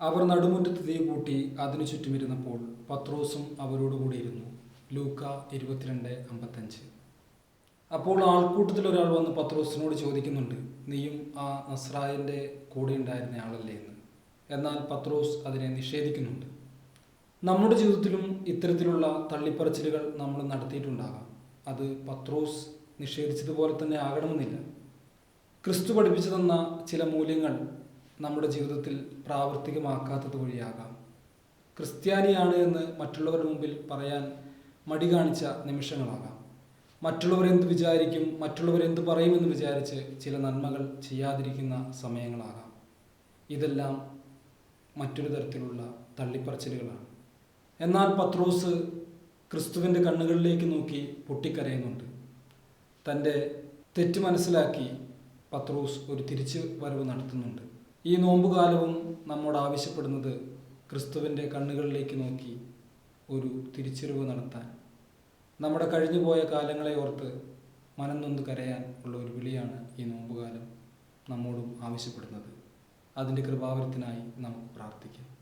അവർ നടുമുറ്റത്ത് തീ കൂട്ടി അതിനു ചുറ്റുമിരുന്നപ്പോൾ പത്രോസും അവരോടുകൂടിയിരുന്നു ലൂക്ക ഇരുപത്തിരണ്ട് അമ്പത്തഞ്ച്. അപ്പോൾ ആൾക്കൂട്ടത്തിൽ ഒരാൾ വന്ന് പത്രോസിനോട് ചോദിക്കുന്നുണ്ട് നീയും ആ നസ്രായന്റെ കൂടെ ഉണ്ടായിരുന്ന ആളല്ലേ എന്ന്? എന്നാൽ പത്രോസ് അതിനെ നിഷേധിക്കുന്നുണ്ട്. നമ്മുടെ ജീവിതത്തിലും ഇത്തരത്തിലുള്ള തള്ളിപ്പറച്ചിലുകൾ നമ്മൾ നടത്തിയിട്ടുണ്ടാകാം. അത് പത്രോസ് നിഷേധിച്ചതുപോലെ തന്നെ ആകണമെന്നില്ല. ക്രിസ്തു പഠിപ്പിച്ചു തന്ന ചില മൂല്യങ്ങൾ നമ്മുടെ ജീവിതത്തിൽ പ്രാവർത്തികമാക്കാത്തത് വഴിയാകാം. ക്രിസ്ത്യാനിയാണ് എന്ന് മറ്റുള്ളവരുടെ മുമ്പിൽ പറയാൻ മടി കാണിച്ച നിമിഷങ്ങളാകാം. മറ്റുള്ളവരെന്ത് വിചാരിക്കും മറ്റുള്ളവരെന്ത് പറയുമെന്ന് വിചാരിച്ച് ചില നന്മകൾ ചെയ്യാതിരിക്കുന്ന സമയങ്ങളാകാം. ഇതെല്ലാം മറ്റൊരു തരത്തിലുള്ള തള്ളിപ്പറച്ചിലുകളാണ്. എന്നാൽ പത്രോസ് ക്രിസ്തുവിന്റെ കണ്ണുകളിലേക്ക് നോക്കി പൊട്ടിക്കരയുന്നുണ്ട്. തന്റെ തെറ്റ് മനസ്സിലാക്കി പത്രോസ് ഒരു തിരിച്ചു വരവ് നടത്തുന്നുണ്ട്. ഈ നോമ്പുകാലവും നമ്മോട് ആവശ്യപ്പെടുന്നത് ക്രിസ്തുവിന്റെ കണ്ണുകളിലേക്ക് നോക്കി ഒരു തിരിച്ചറിവ് നടത്താൻ. നമ്മുടെ കഴിഞ്ഞുപോയ കാലങ്ങളെ ഓർത്ത് മനം നൊന്ന് കരയാൻ ഉള്ള ഒരു വിളിയാണ് ഈ നോമ്പുകാലം നമ്മോടും ആവശ്യപ്പെടുന്നത്. അതിന്റെ കൃപാവരത്തിനായി നമുക്ക് പ്രാർത്ഥിക്കാം.